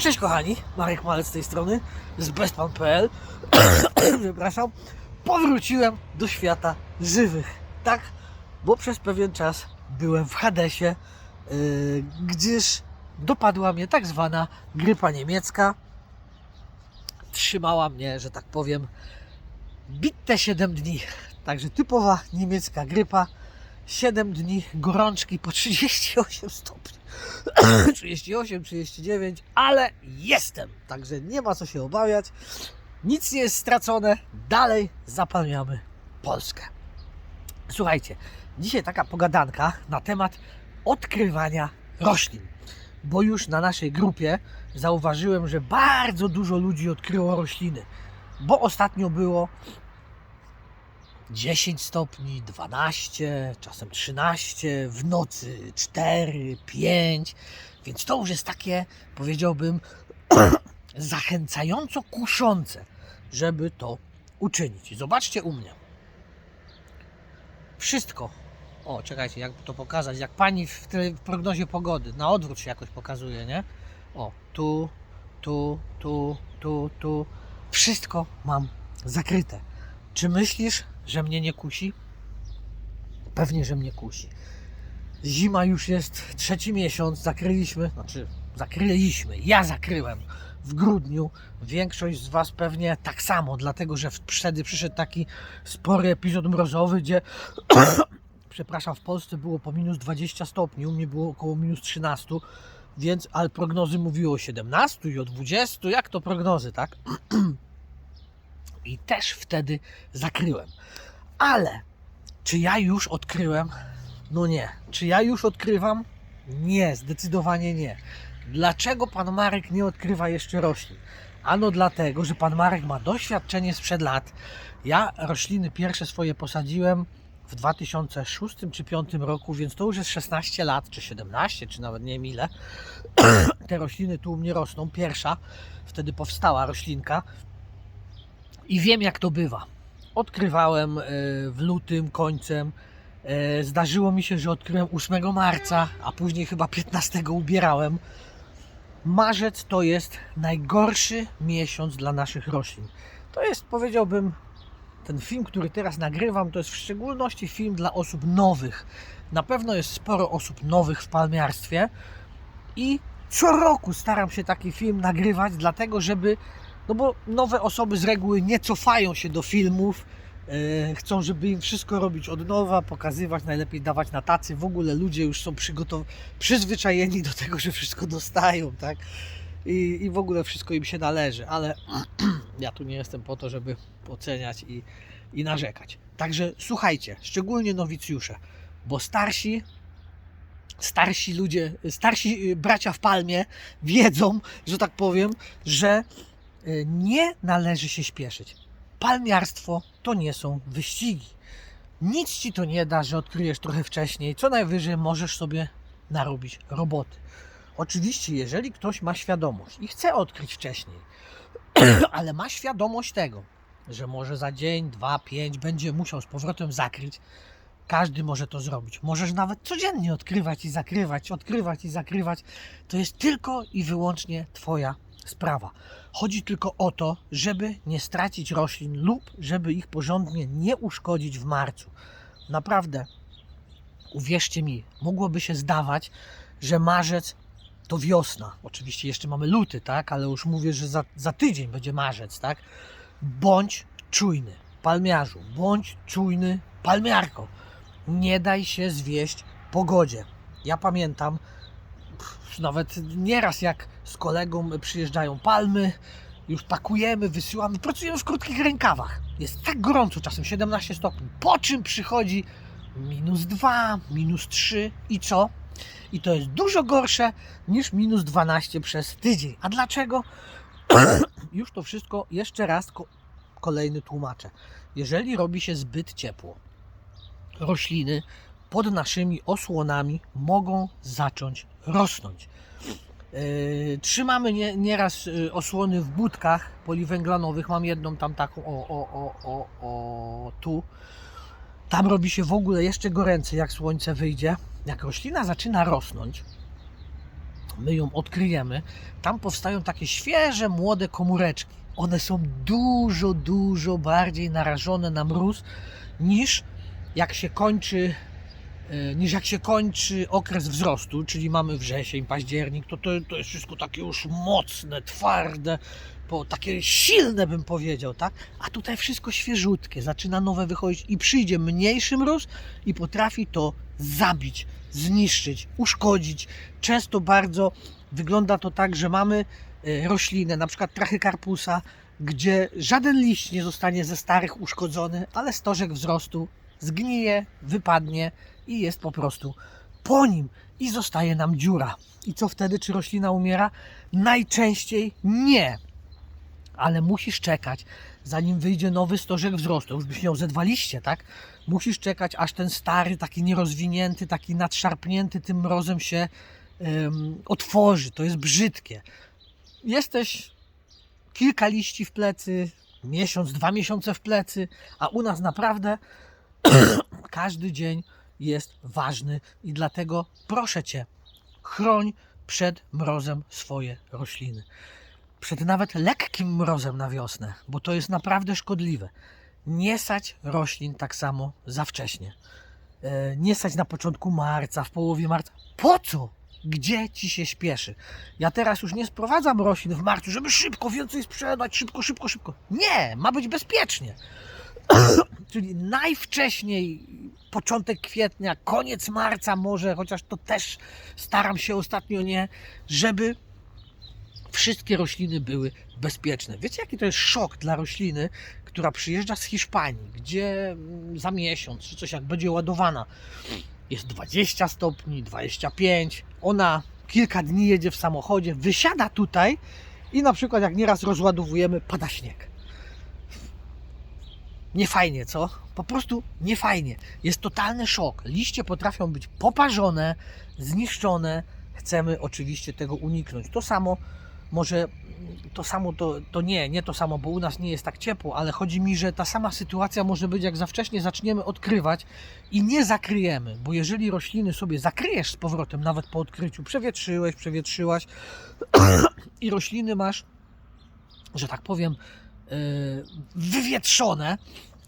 Cześć, cześć kochani, Marek Malec z tej strony, z bestpan.pl Przepraszam, powróciłem do świata żywych, tak? Bo przez pewien czas byłem w Hadesie, yy, gdyż dopadła mnie tak zwana grypa niemiecka. Trzymała mnie, że tak powiem, bite 7 dni. Także typowa niemiecka grypa. 7 dni gorączki po 38 stopni. 38, 39, ale jestem. Także nie ma co się obawiać. Nic nie jest stracone. Dalej zapalniamy Polskę. Słuchajcie, dzisiaj taka pogadanka na temat odkrywania roślin. Bo już na naszej grupie zauważyłem, że bardzo dużo ludzi odkryło rośliny. Bo ostatnio było 10 stopni, 12, czasem 13, w nocy 4, 5, więc to już jest takie, powiedziałbym, zachęcająco kuszące, żeby to uczynić. Zobaczcie u mnie. Wszystko. O, czekajcie, jak to pokazać? Jak pani w, tele- w prognozie pogody, na odwrót się jakoś pokazuje, nie? O, tu, tu, tu, tu, tu. Wszystko mam zakryte. Czy myślisz, że mnie nie kusi? Pewnie, że mnie kusi. Zima już jest trzeci miesiąc, zakryliśmy, znaczy zakryliśmy, ja zakryłem w grudniu. Większość z Was pewnie tak samo, dlatego że wtedy przyszedł taki spory epizod mrozowy, gdzie przepraszam, w Polsce było po minus 20 stopni, u mnie było około minus 13, więc, ale prognozy mówiły o 17 i o 20, jak to prognozy, tak? I też wtedy zakryłem. Ale czy ja już odkryłem? No nie. Czy ja już odkrywam? Nie, zdecydowanie nie. Dlaczego pan Marek nie odkrywa jeszcze roślin? Ano dlatego, że pan Marek ma doświadczenie sprzed lat. Ja rośliny pierwsze swoje posadziłem w 2006 czy 2005 roku, więc to już jest 16 lat, czy 17, czy nawet nie wiem ile. Te rośliny tu u mnie rosną. Pierwsza, wtedy powstała roślinka i wiem jak to bywa. Odkrywałem e, w lutym końcem. E, Zdarzyło mi się, że odkryłem 8 marca, a później chyba 15 ubierałem. Marzec to jest najgorszy miesiąc dla naszych roślin. To jest, powiedziałbym, ten film, który teraz nagrywam, to jest w szczególności film dla osób nowych. Na pewno jest sporo osób nowych w palmiarstwie i co roku staram się taki film nagrywać, dlatego żeby no bo nowe osoby z reguły nie cofają się do filmów, e, chcą, żeby im wszystko robić od nowa, pokazywać, najlepiej dawać na tacy. W ogóle ludzie już są przygotow- przyzwyczajeni do tego, że wszystko dostają, tak? I, I w ogóle wszystko im się należy, ale ja tu nie jestem po to, żeby oceniać i, i narzekać. Także słuchajcie, szczególnie nowicjusze, bo starsi starsi ludzie, starsi y, bracia w palmie wiedzą, że tak powiem, że nie należy się śpieszyć. Palmiarstwo to nie są wyścigi. Nic ci to nie da, że odkryjesz trochę wcześniej. Co najwyżej możesz sobie narobić roboty. Oczywiście, jeżeli ktoś ma świadomość i chce odkryć wcześniej, ale ma świadomość tego, że może za dzień, dwa, pięć będzie musiał z powrotem zakryć, każdy może to zrobić. Możesz nawet codziennie odkrywać i zakrywać, odkrywać i zakrywać. To jest tylko i wyłącznie Twoja sprawa. Chodzi tylko o to, żeby nie stracić roślin lub żeby ich porządnie nie uszkodzić w marcu. Naprawdę, uwierzcie mi, mogłoby się zdawać, że marzec to wiosna. Oczywiście jeszcze mamy luty, tak? Ale już mówię, że za, za tydzień będzie marzec, tak? Bądź czujny, palmiarzu, bądź czujny, palmiarko. Nie daj się zwieść pogodzie. Ja pamiętam, nawet nieraz jak z kolegą przyjeżdżają palmy, już pakujemy, wysyłamy, pracujemy w krótkich rękawach. Jest tak gorąco, czasem 17 stopni. Po czym przychodzi minus 2, minus 3 i co? I to jest dużo gorsze niż minus 12 przez tydzień. A dlaczego? Już to wszystko jeszcze raz ko- kolejny tłumaczę. Jeżeli robi się zbyt ciepło, rośliny pod naszymi osłonami mogą zacząć rosnąć. Yy, trzymamy nie, nieraz yy, osłony w budkach poliwęglanowych. Mam jedną tam taką, o, o, o, o, o, tu. Tam robi się w ogóle jeszcze goręcej, jak słońce wyjdzie. Jak roślina zaczyna rosnąć, my ją odkryjemy, tam powstają takie świeże, młode komóreczki. One są dużo, dużo bardziej narażone na mróz niż jak się kończy e, niż jak się kończy okres wzrostu, czyli mamy wrzesień, październik, to, to, to jest wszystko takie już mocne, twarde, po, takie silne bym powiedział, tak? A tutaj wszystko świeżutkie, zaczyna nowe wychodzić i przyjdzie mniejszy mróz i potrafi to zabić, zniszczyć, uszkodzić. Często bardzo wygląda to tak, że mamy e, roślinę, na przykład trachykarpusa, gdzie żaden liść nie zostanie ze starych uszkodzony, ale stożek wzrostu zgnije, wypadnie i jest po prostu po nim i zostaje nam dziura. I co wtedy? Czy roślina umiera? Najczęściej nie. Ale musisz czekać, zanim wyjdzie nowy stożek wzrostu. Już byś miał ze dwa liście, tak? Musisz czekać, aż ten stary, taki nierozwinięty, taki nadszarpnięty tym mrozem się em, otworzy. To jest brzydkie. Jesteś kilka liści w plecy, miesiąc, dwa miesiące w plecy, a u nas naprawdę każdy dzień jest ważny i dlatego proszę Cię, chroń przed mrozem swoje rośliny. Przed nawet lekkim mrozem na wiosnę, bo to jest naprawdę szkodliwe. Nie sać roślin tak samo za wcześnie. E, Nie sać na początku marca, w połowie marca. Po co? Gdzie ci się śpieszy? Ja teraz już nie sprowadzam roślin w marcu, żeby szybko więcej sprzedać, szybko, szybko, szybko. Nie, ma być bezpiecznie. Czyli najwcześniej początek kwietnia, koniec marca może, chociaż to też staram się ostatnio nie, żeby wszystkie rośliny były bezpieczne. Wiecie, jaki to jest szok dla rośliny, która przyjeżdża z Hiszpanii, gdzie mm, za miesiąc czy coś jak będzie ładowana, jest 20 stopni, 25, ona kilka dni jedzie w samochodzie, wysiada tutaj i na przykład jak nieraz rozładowujemy, pada śnieg. Nie fajnie, co? Po prostu nie fajnie. Jest totalny szok. Liście potrafią być poparzone, zniszczone. Chcemy oczywiście tego uniknąć. To samo może to samo to, to nie, nie to samo, bo u nas nie jest tak ciepło, ale chodzi mi, że ta sama sytuacja może być, jak za wcześnie zaczniemy odkrywać i nie zakryjemy, bo jeżeli rośliny sobie zakryjesz z powrotem, nawet po odkryciu, przewietrzyłeś, przewietrzyłaś i rośliny masz, że tak powiem, wywietrzone,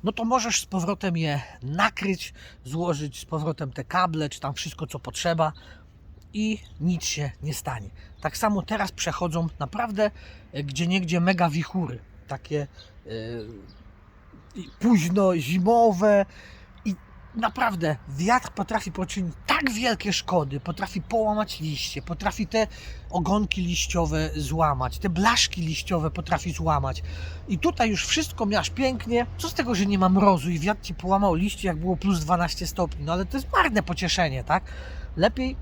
no to możesz z powrotem je nakryć, złożyć z powrotem te kable, czy tam wszystko co potrzeba i nic się nie stanie. Tak samo teraz przechodzą naprawdę gdzie niegdzie mega wichury, takie yy, późno zimowe naprawdę wiatr potrafi poczynić tak wielkie szkody, potrafi połamać liście, potrafi te ogonki liściowe złamać, te blaszki liściowe potrafi złamać. I tutaj już wszystko miasz pięknie. Co z tego, że nie ma mrozu i wiatr ci połamał liście, jak było plus 12 stopni? No ale to jest marne pocieszenie, tak? Lepiej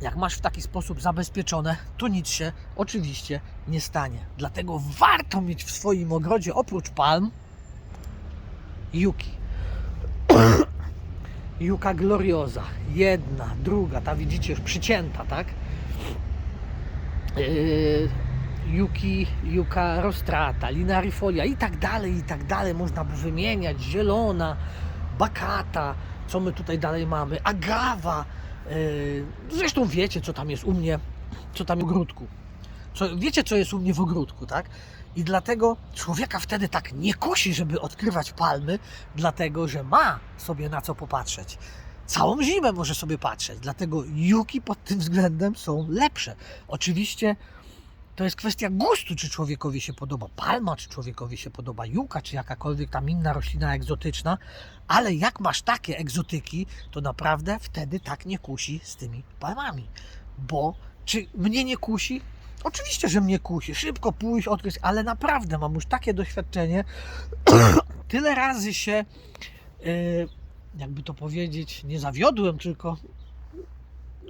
jak masz w taki sposób zabezpieczone, to nic się oczywiście nie stanie. Dlatego warto mieć w swoim ogrodzie oprócz palm juki. Juka gloriosa. Jedna, druga, ta widzicie już przycięta, tak? Yy, Juki, Juka rostrata, linarifolia i tak dalej, i tak dalej. Można by wymieniać. Zielona, bakata, co my tutaj dalej mamy? Agawa. Yy, Zresztą wiecie, co tam jest u mnie, co tam w ogródku. Co, wiecie, co jest u mnie w ogródku, tak? I dlatego człowieka wtedy tak nie kusi, żeby odkrywać palmy, dlatego że ma sobie na co popatrzeć. Całą zimę może sobie patrzeć, dlatego juki pod tym względem są lepsze. Oczywiście to jest kwestia gustu, czy człowiekowi się podoba palma, czy człowiekowi się podoba juka, czy jakakolwiek tam inna roślina egzotyczna, ale jak masz takie egzotyki, to naprawdę wtedy tak nie kusi z tymi palmami. Bo czy mnie nie kusi? Oczywiście, że mnie kusi. Szybko pójść, odkryć, ale naprawdę mam już takie doświadczenie. Tyle razy się, yy, jakby to powiedzieć, nie zawiodłem, tylko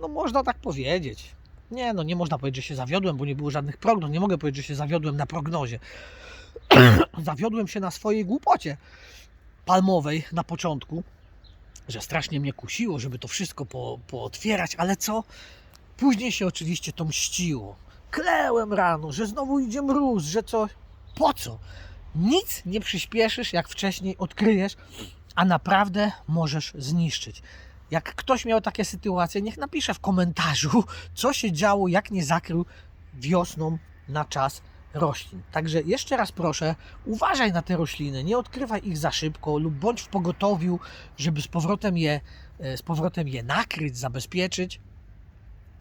no można tak powiedzieć. Nie, no nie można powiedzieć, że się zawiodłem, bo nie było żadnych prognoz. Nie mogę powiedzieć, że się zawiodłem na prognozie. zawiodłem się na swojej głupocie palmowej na początku, że strasznie mnie kusiło, żeby to wszystko po, pootwierać, ale co? Później się oczywiście to mściło. Klełem rano, że znowu idzie mróz, że co? Po co? Nic nie przyspieszysz, jak wcześniej odkryjesz, a naprawdę możesz zniszczyć. Jak ktoś miał takie sytuacje, niech napisze w komentarzu, co się działo, jak nie zakrył wiosną na czas roślin. Także jeszcze raz proszę, uważaj na te rośliny, nie odkrywaj ich za szybko lub bądź w pogotowiu, żeby z powrotem je, e, z powrotem je nakryć, zabezpieczyć,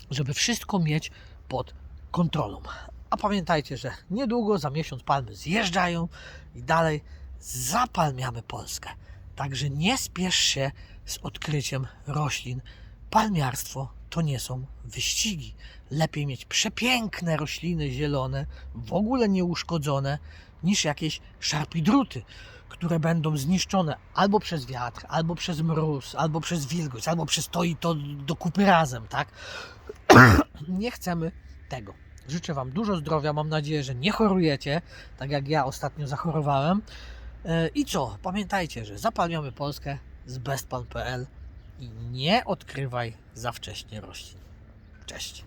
żeby wszystko mieć pod kontrolą. A pamiętajcie, że niedługo, za miesiąc palmy zjeżdżają i dalej zapalmiamy Polskę. Także nie spiesz się z odkryciem roślin. Palmiarstwo to nie są wyścigi. Lepiej mieć przepiękne rośliny zielone, w ogóle nieuszkodzone, niż jakieś szarpidruty, które będą zniszczone albo przez wiatr, albo przez mróz, albo przez wilgoć, albo przez to i to do kupy razem, tak? nie chcemy tego. Życzę Wam dużo zdrowia. Mam nadzieję, że nie chorujecie, tak jak ja ostatnio zachorowałem. E, I co? Pamiętajcie, że zapalniamy Polskę z bestpan.pl i nie odkrywaj za wcześnie roślin. Cześć.